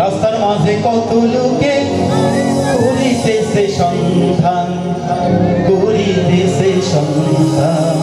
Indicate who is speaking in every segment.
Speaker 1: রাস্তার মাঝে কত লোকে করিতেছে সন্ধান করিতেছে সন্ধান।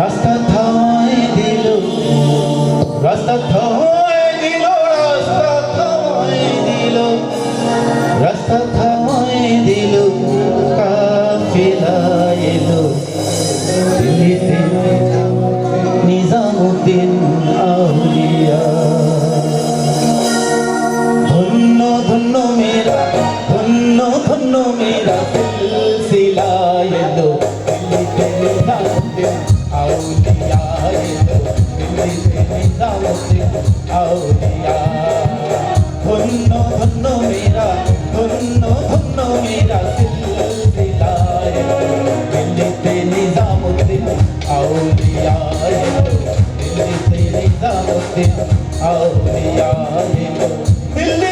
Speaker 1: রাস্তা থামাই দিল, রাস্তা থামাই দিল, রাস্তা থামাই দিল, রাস্তা ধন্য ধন্য মেরা সিলসিলা এলো। দিল্লিতে নিজামুদ্দিন আউলিয়া এলো দিল্লিতে নিজামুদ্দিন আউলিয়া ধন্য ধন্য মেরা, ধন্য ধন্য মেরা সিলসিলা এলো। দিল্লিতে নিজামুদ্দিন, আউলিয়া এলো। দিল্লিতে নিজামুদ্দিন, আউলিয়া এলো। দিল্লিতে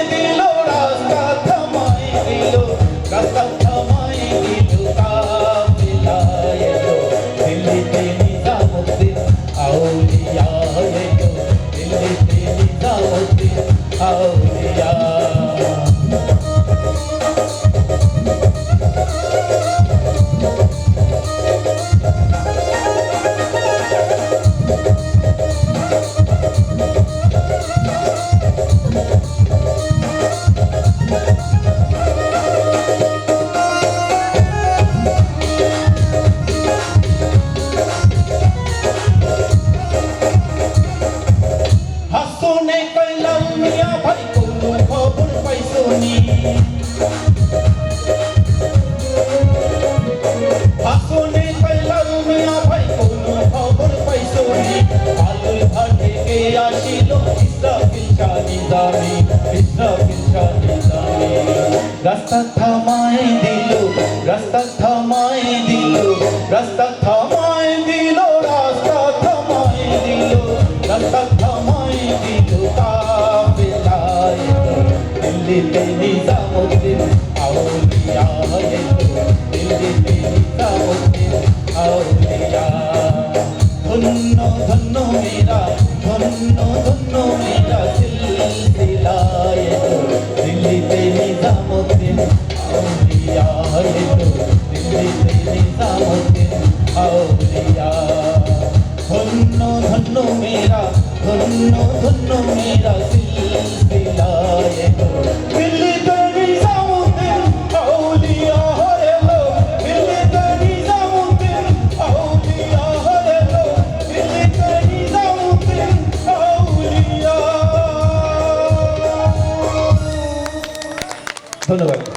Speaker 1: আউলিয়া দামি ইসরাফিল শানি দামি রাস্তা থামায় দিল, রাস্তা থামায় দিল, রাস্তা থামায় দিল, রাস্তা থামায় দিল, রাস্তা থামায় দিল কাফেলা এলো দিল্লিতে নিজামুদ্দিন, আউলিয়া দিল্লিতে ধন্য ধন্য মেরা ধন্যবাদ।